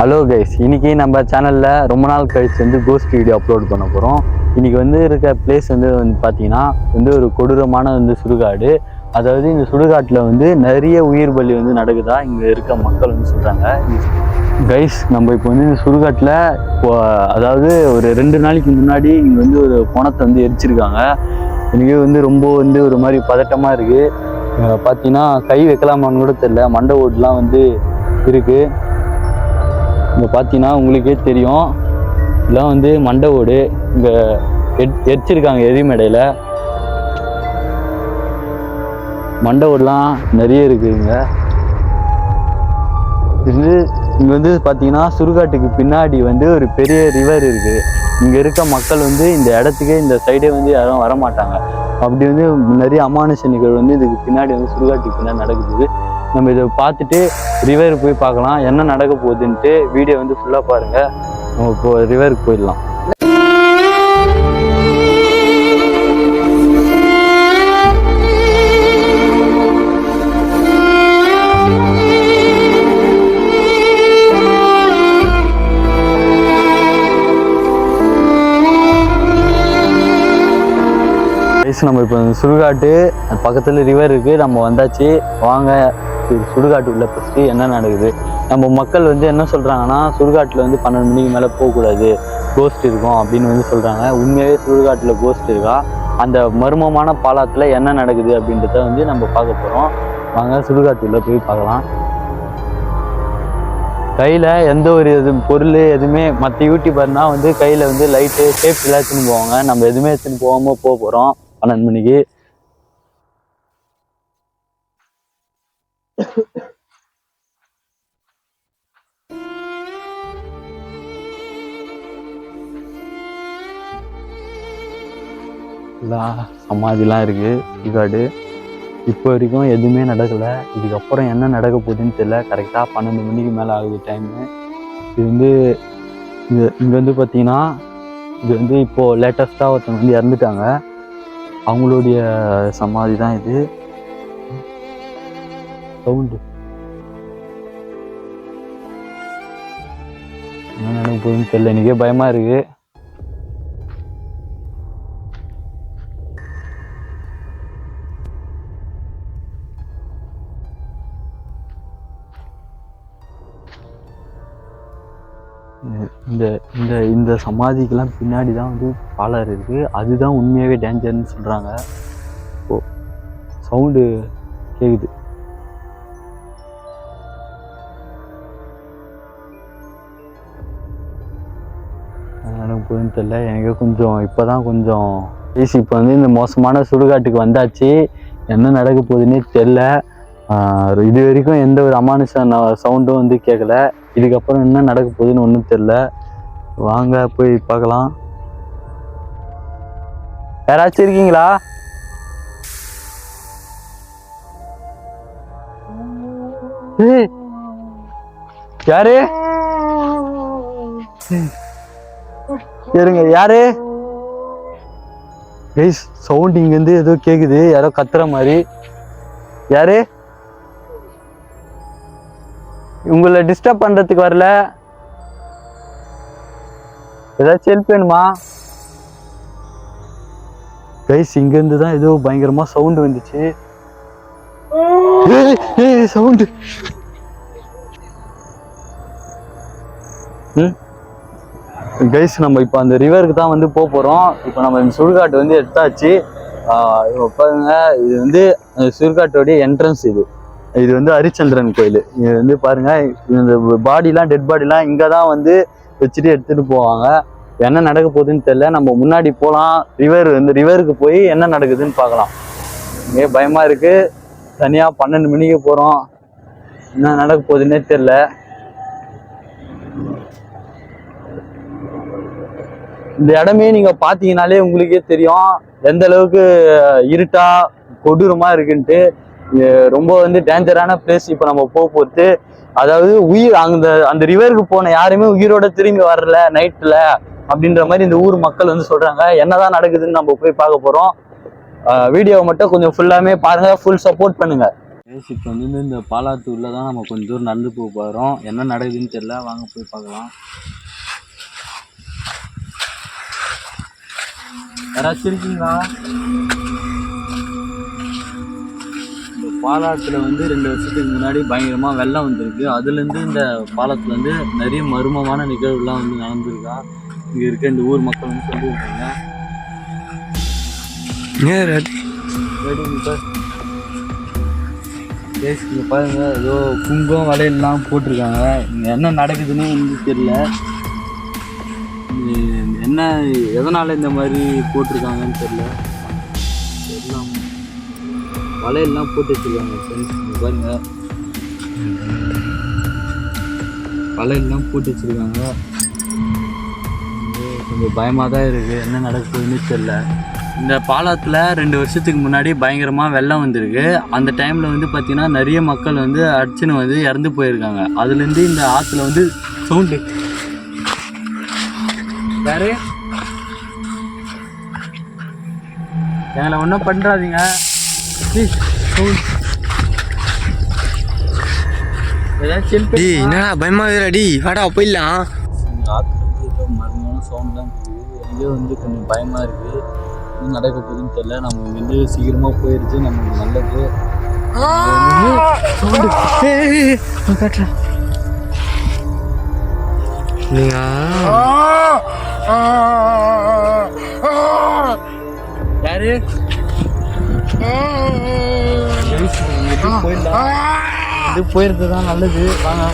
Hello guys இன்றைக்கி நம்ம சேனலில் ரொம்ப நாள் கழிச்சு வந்து கோஸ்ட் வீடியோ அப்லோட் பண்ண போகிறோம் இன்றைக்கி வந்து இருக்க பிளேஸ் வந்து வந்து பார்த்தீங்கன்னா வந்து ஒரு கொடூரமான வந்து சுடுகாடு. அதாவது இந்த சுடுகாட்டில் வந்து நிறைய உயிர் பலி வந்து நடக்குதா இங்கே இருக்க மக்கள் வந்து சொல்கிறாங்க கைஸ் நம்ம இப்போ வந்து இந்த சுடுகாட்டில் இப்போ அதாவது ஒரு ரெண்டு நாளைக்கு முன்னாடி இங்கே வந்து ஒரு பணத்தை வந்து எரிச்சிருக்காங்க. எனக்கு வந்து ரொம்ப வந்து ஒரு மாதிரி பதட்டமாக இருக்குது பார்த்தீங்கன்னா கை வைக்கலாமான்னு கூட தெரில மண்டை ஓட்டுலாம் வந்து இருக்குது இங்கே பார்த்தீங்கன்னா உங்களுக்கே தெரியும். இதெல்லாம் வந்து மண்டை ஓடு. இங்கே எட் எரிச்சிருக்காங்க எரிமடையில் மண்டை ஓடுலாம் நிறைய இருக்குதுங்க இது இங்கே வந்து பார்த்தீங்கன்னா சுடுகாட்டுக்கு பின்னாடி வந்து ஒரு பெரிய ரிவர் இருக்குது இங்கே இருக்க மக்கள் வந்து இந்த இடத்துக்கே இந்த சைடே வந்து யாரும் வர மாட்டாங்க அப்படி வந்து நிறைய அமானுஷ நிகழ்வு வந்து இதுக்கு பின்னாடி வந்து சுடுகாட்டுக்கு பின்னாடி நடக்குது. நம்ம இதை பார்த்துட்டு ரிவர் போய் பார்க்கலாம் என்ன நடக்க போகுதுன்ட்டு வீடியோ வந்து ஃபுல்லாக பாருங்கள் நம்ம இப்போ ரிவருக்கு போயிடலாம். நம்ம இப்போ சுடுகாட்டு பக்கத்தில் ரிவர் இருக்குது நம்ம வந்தாச்சு. வாங்க. சுடுகாட்டு உள்ளே ஃபஸ்ட்டு என்ன நடக்குது? நம்ம மக்கள் வந்து என்ன சொல்கிறாங்கன்னா சுடுகாட்டில் வந்து பன்னெண்டு மணிக்கு மேலே போகக்கூடாது. கோஸ்ட் இருக்கும் அப்படின்னு வந்து சொல்கிறாங்க உண்மையாகவே சுடுகாட்டில் கோஸ்ட் இருக்கா? அந்த மர்மமான பாலத்தில் என்ன நடக்குது அப்படின்றத வந்து நம்ம பார்க்க போகிறோம் வாங்க உள்ளே போய் பார்க்கலாம். கையில் எந்த ஒரு இது பொருள் எதுவுமே மற்ற யூடியூபர்னால் வந்து கையில் வந்து லைட்டு சேஃப்டிலாம் எடுத்துன்னு போவாங்க. நம்ம எதுவுமே எடுத்துன்னு போகாமல் போக போகிறோம் பன்னெண்டு மணிக்கு. எல்லாம் சமாதிலாம் இருக்குது சுடுகாடு இப்போ வரைக்கும் எதுவுமே நடக்கலை. இதுக்கப்புறம் என்ன நடக்க போகுதுன்னு தெரியல. கரெக்டாக பன்னெண்டு மணிக்கு மேலே ஆகுது டைமு இது வந்து இது இங்கே வந்து பார்த்தீங்கன்னா இது வந்து இப்போது லேட்டஸ்ட்டாக ஒருத்தவங்க வந்து இறந்துட்டாங்க. அவங்களுடைய சமாதி தான் இது. சவுண்டு என்ன நடக்க போகுதுன்னு தெரியல. எனக்கே பயமாக இருக்குது இந்த இந்த இந்த சமாதிக்கெலாம் பின்னாடி தான் வந்து பாலர் இருக்குது அதுதான் உண்மையாகவே டேஞ்சர்னு சொல்கிறாங்க ஓ சவுண்டு கேட்குது அதனால் போகுதுன்னு தெரில எனக்கு கொஞ்சம் இப்போ தான் கொஞ்சம் பேசி இப்போ வந்து இந்த மோசமான சுடுகாட்டுக்கு வந்தாச்சு. என்ன நடக்க போகுதுன்னே தெரில இது வரைக்கும் எந்த ஒரு அமானுஷ சவுண்டும் வந்து கேட்கல இதுக்கப்புறம் என்ன நடக்க போகுதுன்னு ஒன்றும் தெரில வாங்க போய் பார்க்கலாம். யாராச்சும் இருக்கீங்களா? யாரு? இருங்க யாரு? கைஸ் சவுண்ட் இங்கேருந்து ஏதோ கேட்குது யாரோ கத்துற மாதிரி. யாரு? உங்களை டிஸ்டர்ப் பண்ணுறதுக்கு வரல. ஏதாச்சும் ஹெல்ப் வேணுமா? கைஸ் இங்கேருந்து தான் ஏதோ பயங்கரமாக சவுண்டு வந்துச்சு. சவுண்டு ம்? கைஸ் நம்ம இப்போ அந்த ரிவருக்கு தான் வந்து போக போகிறோம் இப்போ நம்ம இந்த சுடுகாட்டு வந்து எடுத்தாச்சு. இப்போ பாருங்க இது வந்து அந்த சுடுகாட்டோடைய என்ட்ரன்ஸ் இது. இது வந்து ஹரிச்சந்திரன் கோயில். இது வந்து பாருங்க இந்த பாடிலாம் டெட் பாடிலாம் இங்கே தான் வந்து வச்சுட்டு எடுத்துகிட்டு போவாங்க. என்ன நடக்க போகுதுன்னு தெரியல. நம்ம முன்னாடி போகலாம் ரிவர் வந்து ரிவருக்கு போய் என்ன நடக்குதுன்னு பார்க்கலாம். இங்கே பயமாக இருக்குது தனியாக பன்னெண்டு மணிக்கு போகிறோம் என்ன நடக்க போகுதுன்னே தெரில இந்த இடமே நீங்கள் பார்த்தீங்கனாலே உங்களுக்கே தெரியும். எந்த அளவுக்கு இருட்டா கொடூரமாக இருக்குன்ட்டு. ரொம்ப வந்து டேஞ்சரான பிளேஸ் இப்போ நம்ம போக போகிறது அதாவது உயிர் அந்த அந்த ரிவருக்கு போன யாருமே உயிரோட திரும்பி வரல நைட்டில் அப்படின்ற மாதிரி இந்த ஊர் மக்கள் வந்து சொல்கிறாங்க என்னதான் நடக்குதுன்னு நம்ம போய் பார்க்க போகிறோம் வீடியோவை மட்டும் கொஞ்சம் ஃபுல்லாமே பாருங்கள் ஃபுல் சப்போர்ட் பண்ணுங்கள் கைஸ் இப்போ வந்து இந்த பாலாத்தூரில் தான் நம்ம கொஞ்சம் தூரம் நடந்து போக போகிறோம் என்ன நடக்குதுன்னு தெரியல. வாங்க போய் பார்க்கலாம். யாராச்சும் இருக்கீங்களா பாலாத்துல வந்து ரெண்டு வருஷத்துக்கு முன்னாடி பயங்கரமாக வெள்ளம் வந்திருக்கு. அதுலேருந்து இந்த பாலத்துல வந்து நிறைய மர்மமான நிகழ்வுலாம் வந்து நடந்திருக்கா? இங்கே இருக்க இந்த ஊர் மக்கள் வந்து சொல்லியிருக்காங்க. இங்கே பாருங்க ஏதோ குங்கம் வளையல்லாம் போட்டிருக்காங்க. இங்கே என்ன நடக்குதுன்னு எனக்கு தெரியல. என்ன எதனால் இந்த மாதிரி போட்டிருக்காங்கன்னு தெரியல. எல்லாம் வலையெல்லாம் போட்டு வச்சுருக்காங்க ஃப்ரெண்ட்ஸ் இங்கே பாருங்க. வலையெல்லாம் போட்டு வச்சுருக்காங்க. கொஞ்சம் பயமாக தான் இருக்குது என்ன நடக்குதுன்னு தெரியல. இந்த பாலத்தில் ரெண்டு வருஷத்துக்கு முன்னாடி பயங்கரமாக வெள்ளம் வந்திருக்கு. அந்த டைமில் வந்து பார்த்திங்கன்னா நிறைய மக்கள் வந்து அடிச்சுன்னு வந்து இறந்து போயிருக்காங்க. அதுலேருந்து இந்த ஆற்றுல வந்து சவுண்டு வேறு எங்களை ஒன்றும் பண்ணுறாதீங்க ப்ளீஸ் என்னடா பயமா இருக்குடா டேய் வாடா போயிடலாம். ஆற்றுல ஏதோ மர்மமான சவுண்ட்லாம் இருக்குது எங்கேயோ வந்து கொஞ்சம் பயமாக இருக்குது என்ன நடக்க போகுதுன்னு தெரியல நம்ம இங்கேருந்து சீக்கிரமாக போயிடுச்சு நமக்கு நல்லது நீங்க யாரு? போயிருந்தா இது போயிருந்ததுதான் தான் நல்லது. வாங்க.